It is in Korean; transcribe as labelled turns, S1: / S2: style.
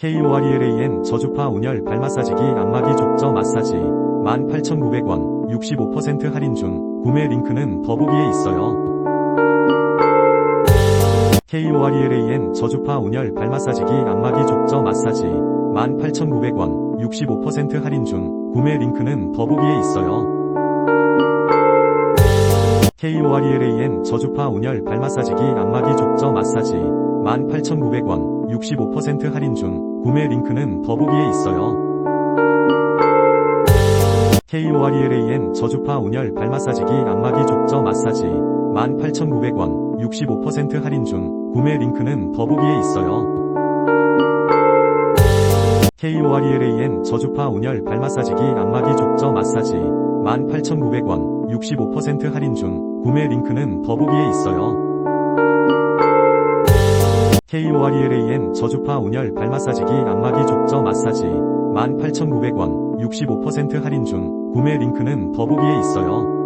S1: KORELAN 저주파 온열 발 마사지기 안마기 족저 마사지. 18,900원 65% 할인 중. 구매 링크는 더보기에 있어요. KORELAN 저주파 온열 발 마사지기 안마기 족저 마사지. 18,900원 65% 할인 중. 구매 링크는 더보기에 있어요. KORELAN 저주파 온열 발 마사지기 안마기 족저 마사지. 18,900원 65% 할인 중 구매 링크는 더보기에 있어요. KORELAN 저주파 온열 발 마사지기 안마기 족저 마사지 18,900원 65% 할인 중 구매 링크는 더보기에 있어요. KORELAN 저주파 온열 발 마사지기 안마기 족저 마사지 18,900원 65% 할인 중 구매 링크는 더보기에 있어요. KORELAN 저주파 온열 발 마사지기 안마기 족저 마사지 18,900원 65% 할인 중 구매 링크는 더보기에 있어요.